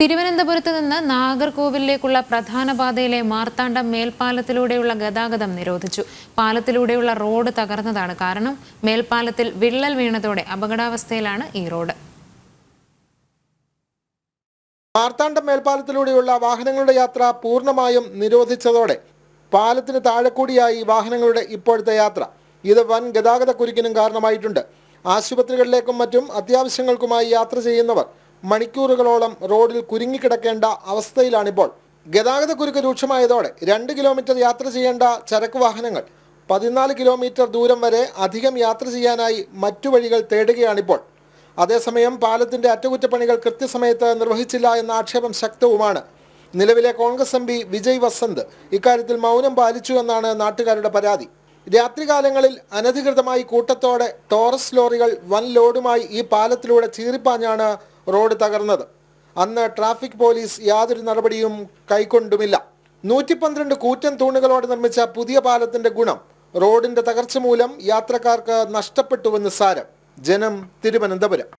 തിരുവനന്തപുരത്ത് നിന്ന് നാഗർകോവിലേക്കുള്ള പ്രധാന പാതയിലെ മാർത്താണ്ഡം മേൽപ്പാലത്തിലൂടെയുള്ള ഗതാഗതം നിരോധിച്ചു. പാലത്തിലൂടെയുള്ള റോഡ് തകർന്നതാണ് കാരണം. മേൽപ്പാലത്തിൽ വിള്ളൽ വീണതോടെ അപകടാവസ്ഥയിലാണ് ഈ റോഡ്. മാർത്താണ്ഡം മേൽപ്പാലത്തിലൂടെയുള്ള വാഹനങ്ങളുടെ യാത്ര പൂർണമായും നിരോധിച്ചതോടെ പാലത്തിന് താഴെ കൂടിയായി വാഹനങ്ങളുടെ ഇപ്പോഴത്തെ യാത്ര. ഇത് വൻ ഗതാഗത കുരുക്കിനും കാരണമായിട്ടുണ്ട്. ആശുപത്രികളിലേക്കും മറ്റും അത്യാവശ്യങ്ങൾക്കുമായി യാത്ര ചെയ്യുന്നവർ മണിക്കൂറുകളോളം റോഡിൽ കുരുങ്ങിക്കിടക്കേണ്ട അവസ്ഥയിലാണിപ്പോൾ. ഗതാഗത കുരുക്ക് രൂക്ഷമായതോടെ രണ്ട് കിലോമീറ്റർ യാത്ര ചെയ്യേണ്ട ചരക്ക് വാഹനങ്ങൾ പതിനാല് കിലോമീറ്റർ ദൂരം വരെ അധികം യാത്ര ചെയ്യാനായി മറ്റു വഴികൾ തേടുകയാണിപ്പോൾ. അതേസമയം പാലത്തിന്റെ അറ്റകുറ്റപ്പണികൾ കൃത്യസമയത്ത് നിർവഹിച്ചില്ല എന്ന ആക്ഷേപം ശക്തവുമാണ്. നിലവിലെ കോൺഗ്രസ് എം പി വിജയ് വസന്ത് ഇക്കാര്യത്തിൽ മൗനം പാലിച്ചു എന്നാണ് നാട്ടുകാരുടെ പരാതി. രാത്രികാലങ്ങളിൽ അനധികൃതമായി കൂട്ടത്തോടെ ടോറസ് ലോറികൾ വൻ ലോഡുമായി ഈ പാലത്തിലൂടെ ചീറിപ്പാഞ്ഞാണ് റോഡ് തകർന്നത്. അന്ന് ട്രാഫിക് പോലീസ് യാതൊരു നടപടിയും കൈക്കൊണ്ടുമില്ല. നൂറ്റി പന്ത്രണ്ട് കൂറ്റൻ തൂണുകളോട് നിർമ്മിച്ച പുതിയ പാലത്തിന്റെ ഗുണം റോഡിന്റെ തകർച്ച മൂലം യാത്രക്കാർക്ക് നഷ്ടപ്പെട്ടുവെന്ന് സാരം. ജനം തിരുവനന്തപുരം.